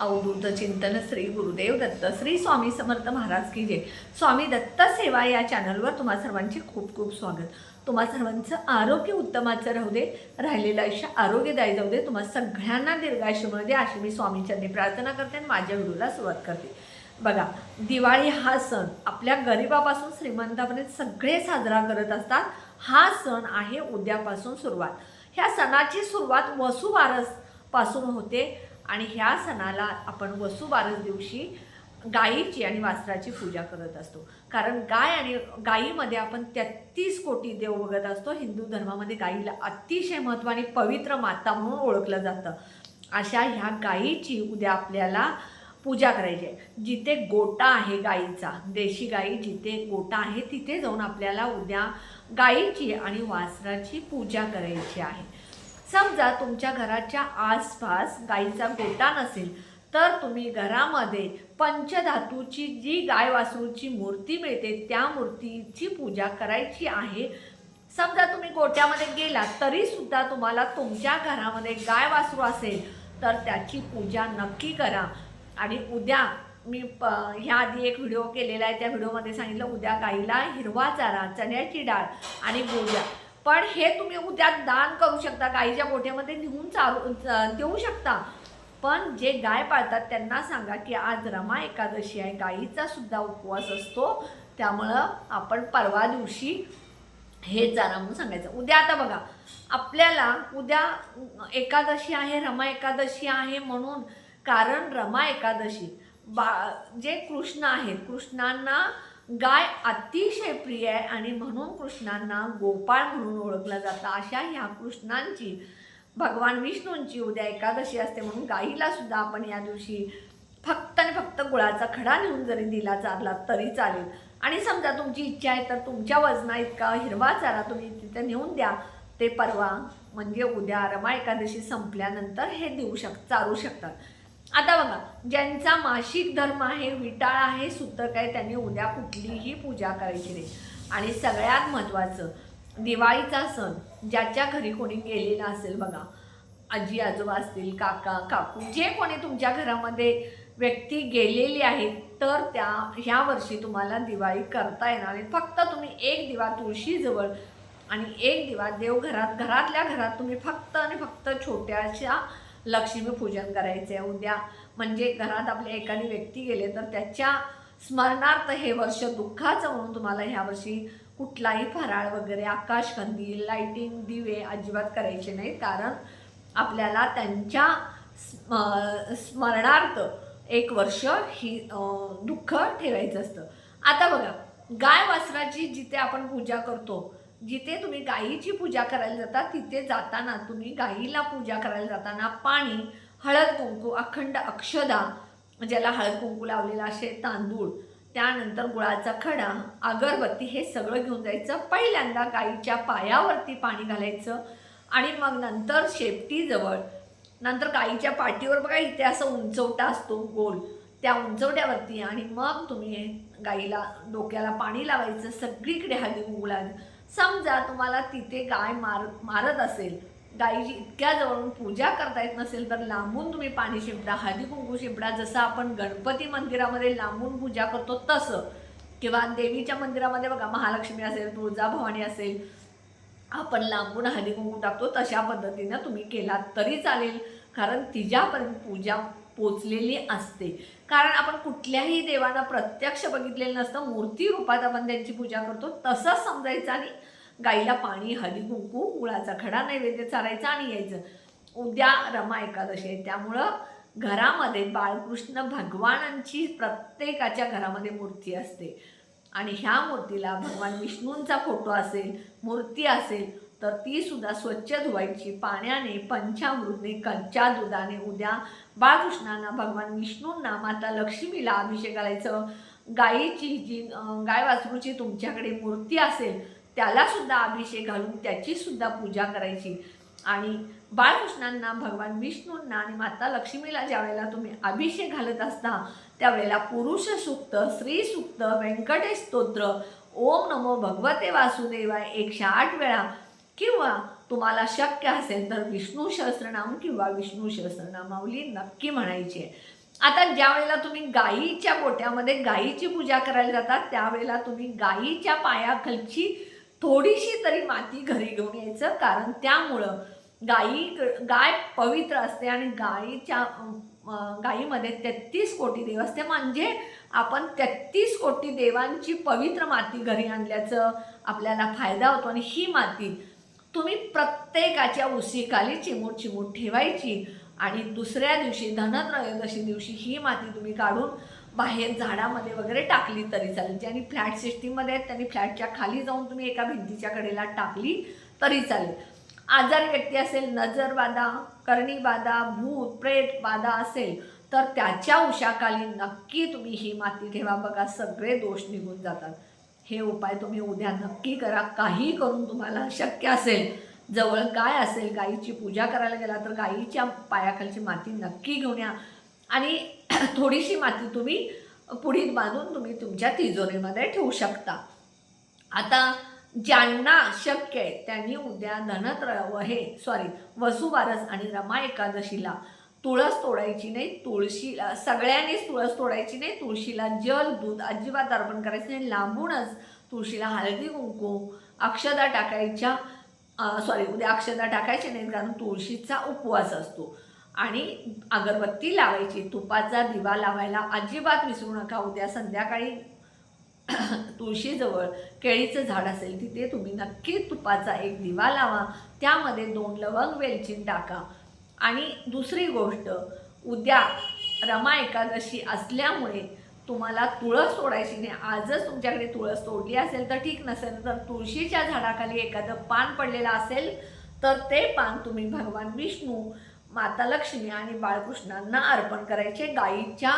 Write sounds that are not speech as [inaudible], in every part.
अवधूत चिंतन श्री गुरुदेव दत्त श्री स्वामी समर्थ महाराज की जय. स्वामी दत्त सेवा या चॅनलवर तुम्हा सर्वांचे खूप खूप स्वागत. तुम्हा सर्वांचं आरोग्य उत्तमाचं राहू दे राहिलेलं आयुष्य आरोग्यदायी जाऊ दे तुम्हा सगळ्यांना दीर्घायुष्य मिळू दे अशी मी स्वामींच्यांनी प्रार्थना करते आणि माझ्या व्हिडिओला सुरुवात करते. बघा दिवाळी हा सण आपल्या गरिबापासून श्रीमंतापर्यंत सगळे साजरा करत असतात. हा सण आहे उद्यापासून सुरुवात. ह्या सणाची सुरुवात वसुबारसपासून होते. आणि ह्या सणाला आपण वसुबारस दिवशी गायीची आणि वासराची पूजा करत असतो. कारण गाय आणि गायीमध्ये आपण तेहतीस कोटी देव बघत असतो. हिंदू धर्मामध्ये गायीला अतिशय महत्त्व आणि पवित्र माता म्हणून ओळखलं जातं. अशा ह्या गायीची उद्या आपल्याला पूजा करायची आहे. जिथे गोटा आहे गाईचा देशी गाई जिथे गोटा आहे तिथे जाऊन आपल्याला उद्या गाईची आणि वासराची पूजा करायची आहे. समजा तुमच्या घराच्या आसपास गाईचा गोटा नसेल तर तुम्ही घरामध्ये पंचधातूची जी गाय वासरूची मूर्ती मिळते त्या मूर्तीची पूजा करायची आहे. समजा तुम्ही गोट्यामध्ये गेला तरी सुद्धा तुम्हाला तुमच्या घरामध्ये गाय वासरू असेल तर त्याची पूजा नक्की करा. आणि उद्या मी प ह्या आधी एक व्हिडिओ केलेला आहे त्या व्हिडिओमध्ये सांगितलं उद्या गाईला हिरवा चारा चण्याची डाळ आणि गोळ्या पण हे तुम्ही उद्या दान करू शकता गाईच्या गोठ्यामध्ये लिहून चालू देऊ शकता. पण जे गाय पाळतात त्यांना सांगा की आज रमा एकादशी आहे गाईचा सुद्धा उपवास असतो. त्यामुळं आपण परवा दिवशी हे चारा म्हणून सांगायचं. उद्या आता बघा आपल्याला उद्या एकादशी आहे रमा एकादशी आहे म्हणून कारण रमा एकादशी. बा जे कृष्ण आहेत कृष्णांना गाय अतिशय प्रिय आहे आणि म्हणून कृष्णांना गोपाळ म्हणून ओळखलं जातं. अशा ह्या कृष्णांची भगवान विष्णूंची उद्या एकादशी असते म्हणून गाईला सुद्धा आपण या दिवशी फक्त आणि फक्त गुळाचा खडा नेऊन जरी दिला चारला तरी चालेल. आणि समजा तुमची इच्छा आहे तर तुमच्या वजना इतका हिरवा चारा तुम्ही तिथे नेऊन द्या. ते परवा म्हणजे उद्या रमा एकादशी संपल्यानंतर हे देऊ शक चारू शकतात. आता बघा ज्यांचा मासिक धर्म आहे विटाळ आहे सूतक आहे त्यांनी उद्या कुठलीही पूजा करायची नाही. आणि सगळ्यात महत्त्वाचं दिवाळीचा सण ज्याच्या घरी कोणी गेलेला असेल बघा आजी आजोबा असतील काका काकू जे कोणी तुमच्या घरामध्ये व्यक्ती गेलेली आहेत तर त्या ह्या वर्षी तुम्हाला दिवाळी करता येणार नाही. फक्त तुम्ही एक दिवा तुळशीजवळ आणि एक दिवा देवघरात घरातल्या घरात तुम्ही फक्त आणि फक्त छोट्याशा लक्ष्मीपूजन करायचं आहे उद्या म्हणजे घरात आपल्या एखादी व्यक्ती गेले तर त्याच्या स्मरणार्थ हे वर्ष दुःखाचं म्हणून तुम्हाला ह्या वर्षी कुठलाही फराळ वगैरे आकाशकंदील लाईटिंग दिवे अजिबात करायचे नाहीत कारण आपल्याला त्यांच्या स्म- स्मरणार्थ एक वर्ष ही दुःख ठेवायचं असतं. आता बघा गाय वासराची जिथे आपण पूजा करतो जिथे तुम्ही गाईची पूजा करायला जाता तिथे जाताना तुम्ही गाईला पूजा करायला जाताना पाणी हळद कुंकू अखंड अक्षदा ज्याला हळद कुंकू लावलेला असे तांदूळ त्यानंतर गुळाचा खडा अगरबत्ती हे सगळं घेऊन जायचं. पहिल्यांदा गाईच्या पायावरती पाणी घालायचं आणि मग नंतर शेपटीजवळ नंतर गाईच्या पाठीवर बघा इथे असं उंचवटा असतो गोल त्या उंचवट्यावरती आणि मग तुम्ही गाईला डोक्याला पाणी लावायचं. सगळीकडे हळदी कुंकू लावायचं. समजा तुम्हाला तिथे गाय मार मारत असेल गाईची इतक्या जवळून पूजा करता येत नसेल तर लांबून तुम्ही पाणी शिंपडा हळदी कुंकू शिंपडा जसं आपण गणपती मंदिरामध्ये लांबून पूजा करतो तसं. किंवा देवीच्या मंदिरामध्ये बघा महालक्ष्मी असेल तुळजाभवानी असेल आपण लांबून हळदी कुंकू टाकतो तशा पद्धतीनं तुम्ही केलात तरी चालेल. कारण तिच्यापर्यंत पूजा पोचलेली असते. कारण आपण कुठल्याही देवांना प्रत्यक्ष बघितलेलं नसतं. मूर्ती रूपात आपण त्यांची पूजा करतो. तसंच समजायचं आणि गाईला पाणी हळदी कुंकू गुळाचा खडा नैवेद्य चारायचा आणि यायचं. उद्या रमा एकादशी आहे. त्यामुळं घरामध्ये बाळकृष्ण भगवानांची प्रत्येकाच्या घरामध्ये मूर्ती असते. आणि ह्या मूर्तीला भगवान विष्णूंचा फोटो असेल मूर्ती असेल तर ती सुद्धा स्वच्छ धुवायची पाण्याने पंचामृतने कच्च्या दुधाने उद्या बाळकृष्णांना भगवान विष्णूंना माता लक्ष्मीला अभिषेक घालायचं गायीची जी गाय वासरूची तुमच्याकडे मूर्ती असेल त्याला सुद्धा अभिषेक घालून त्याची सुद्धा पूजा करायची. आणि बाळकृष्णांना भगवान विष्णूंना आणि माता लक्ष्मीला ज्या वेळेला तुम्ही अभिषेक घालत असता त्यावेळेला पुरुष सूक्त स्त्री सुक्त व्यंकटेश स्तोत्र ओम नमो भगवते वासुदेवाय एकशे आठ वेळा किंवा तुम्हाला शक्य असेल तर विष्णू सहस्रनाम किंवा विष्णू सहस्रनामावली नक्की म्हणायची आहे. आता ज्या वेळेला तुम्ही गाईच्या गोट्यामध्ये गाईची पूजा करायला जातात त्यावेळेला तुम्ही गाईच्या पायाखालची थोडीशी तरी माती घरी घेऊन यायचं कारण त्यामुळं गाई गाय पवित्र असते आणि गाईच्या गाईमध्ये तेहतीस कोटी देव असते. म्हणजे आपण तेहतीस कोटी देवांची पवित्र माती घरी आणल्याचं आपल्याला फायदा होतो आणि ही माती तुम्ही प्रत्येकाच्या उशीखाली चिमूट चिमूट ठेवायची आणि दुसऱ्या दिवशी धनत्रयोदशी दिवशी ही माती तुम्ही काढून बाहेर झाडामध्ये वगैरे टाकली तरी चालेल. ज्यांनी फ्लॅट सिस्टीममध्ये आहेत त्यांनी फ्लॅटच्या खाली जाऊन तुम्ही एका भिंतीच्या कडेला टाकली तरी चालेल. आजारी व्यक्ती असेल नजर बाधा करणी बाधा भूत प्रेत बाधा असेल तर त्याच्या उशाखाली नक्की तुम्ही ही माती ठेवा बघा सगळे दोष निघून जातात. हे उपाय तुम्ही उद्या नक्की करा. काही करून तुम्हाला शक्य असेल जवळ गाय असेल गाईची पूजा करायला गेला तर गाईच्या पायाखालची माती नक्की घेऊन या. आणि [clears throat] थोडीशी माती तुम्ही पुढीत बांधून तुम्ही तुमच्या तिजोरीमध्ये ठेवू शकता. आता ज्यांना शक्य आहे त्यांनी उद्या धनत्रय हे सॉरी वसुबारस आणि रमा एकादशीला तुळस तोडायची नाही तुळशीला सगळ्यांनीच तुळस तोडायची नाही तुळशीला जल दूध अजिबात अर्पण करायचं नाही लांबूनच तुळशीला हळदी कुंकू अक्षदा टाकायच्या सॉरी उद्या अक्षदा टाकायच्या नाहीत कारण तुळशीचा उपवास असतो. आणि अगरबत्ती लावायची तुपाचा दिवा लावायला अजिबात विसरू नका उद्या संध्याकाळी [clears throat] तुळशीजवळ केळीचं झाड असेल तिथे तुम्ही नक्की तुपाचा एक दिवा लावा त्यामध्ये दोन लवंग वेलची टाका आणि दुसरी गोष्ट उद्या रमा एकादशी असल्यामुळे तुम्हाला तुळस तोडायची नाही. आजच तुमच्याकडे तुळस तोडली असेल तर ठीक नसेल. तर तुळशीच्या झाडाखाली एखादं पान पडलेलं असेल तर ते पान तुम्ही भगवान विष्णू माता लक्ष्मी आणि बाळकृष्णांना अर्पण करायचे. गाईच्या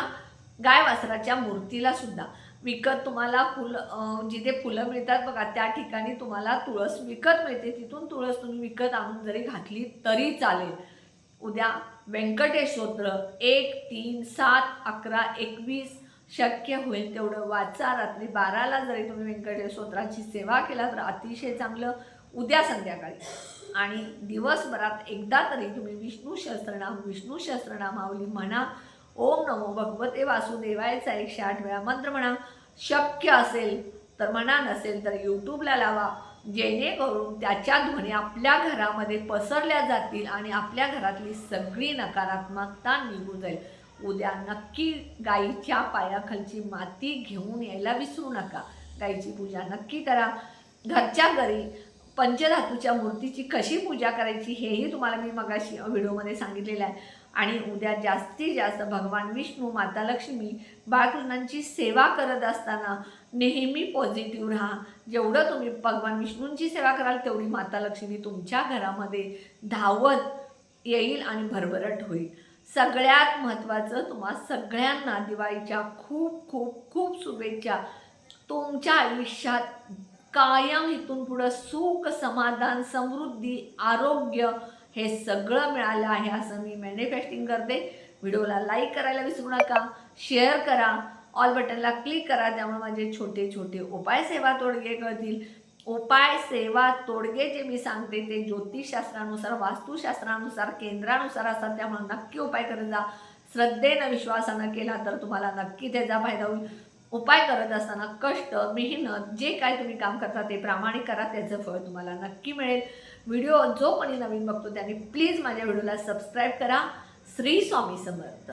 गाय वासराच्या मूर्तीला सुद्धा. विकत तुम्हाला फुलं जिथे फुलं मिळतात बघा त्या ठिकाणी तुम्हाला तुळस विकत मिळते. तिथून तुळस तुम्ही विकत आणून जरी घातली तरी चालेल. उद्या व्यंकटेश स्तोत्र एक तीन सात अकरा एकवीस शक्य होईल तेवढं वाचा. रात्री बाराला जरी तुम्ही व्यंकटेश स्तोत्राची सेवा केला तर अतिशय चांगलं उद्या संध्याकाळी. आणि दिवसभरात एकदा तरी तुम्ही विष्णू सहस्त्रनाम विष्णू सहस्त्रनामावली म्हणा ओम नमो भगवते वासुदेवायचा एकशे आठ वेळा मंत्र म्हणा शक्य असेल तर म्हणा नसेल तर यूट्यूबला लावा. जेणेकरून त्याच्या ध्वनी आपल्या घरामध्ये पसरल्या जातील आणि आपल्या घरातली सगळी नकारात्मकता निघून जाईल. उद्या नक्की गाईच्या पायाखालची माती घेऊन यायला विसरू नका. गाईची पूजा नक्की करा. घरच्या घरी पंचधातूच्या मूर्तीची कशी पूजा करायची हेही तुम्हाला मी मगाशी व्हिडिओमध्ये सांगितलेलं आहे. आणि उद्या जास्तीत जास्त भगवान विष्णू माता लक्ष्मी बाळकृष्णांची सेवा करत असताना नेहमी पॉझिटिव्ह राहा. जेवढं तुम्ही भगवान विष्णूंची सेवा कराल तेवढी माता लक्ष्मी तुमच्या घरामध्ये धावत येईल आणि भरभरट होईल. सगळ्यात महत्त्वाचं तुम्हा सगळ्यांना दिवाळीच्या खूप खूप खूप शुभेच्छा. तुमच्या आयुष्यात कायम इथून पुढं सुख समाधान समृद्धी आरोग्य हे सगळं मिळालं आहे असं मी मॅनिफेस्टिंग करते. व्हिडिओला लाईक करायला विसरू नका शेअर करा ऑल बटनला क्लिक करा त्यामुळे माझे छोटे छोटे उपाय सेवा तोडगे कळतील. उपाय सेवा तोडगे जे मी सांगते ते ज्योतिषशास्त्रानुसार वास्तुशास्त्रानुसार केंद्रानुसार असतात त्यामुळे नक्की उपाय करत जा. श्रद्धेनं विश्वासानं केला तर तुम्हाला नक्की त्याचा फायदा होईल. उपाय करत असताना कष्ट मेहनत जे काय तुम्ही काम करता ते प्रामाणिक करा त्याचं फळ तुम्हाला नक्की मिळेल. व्हिडिओ जो कोणी नवीन बघतो त्याने प्लीज माझ्या व्हिडिओला सबस्क्राईब करा. श्री स्वामी समर्थ.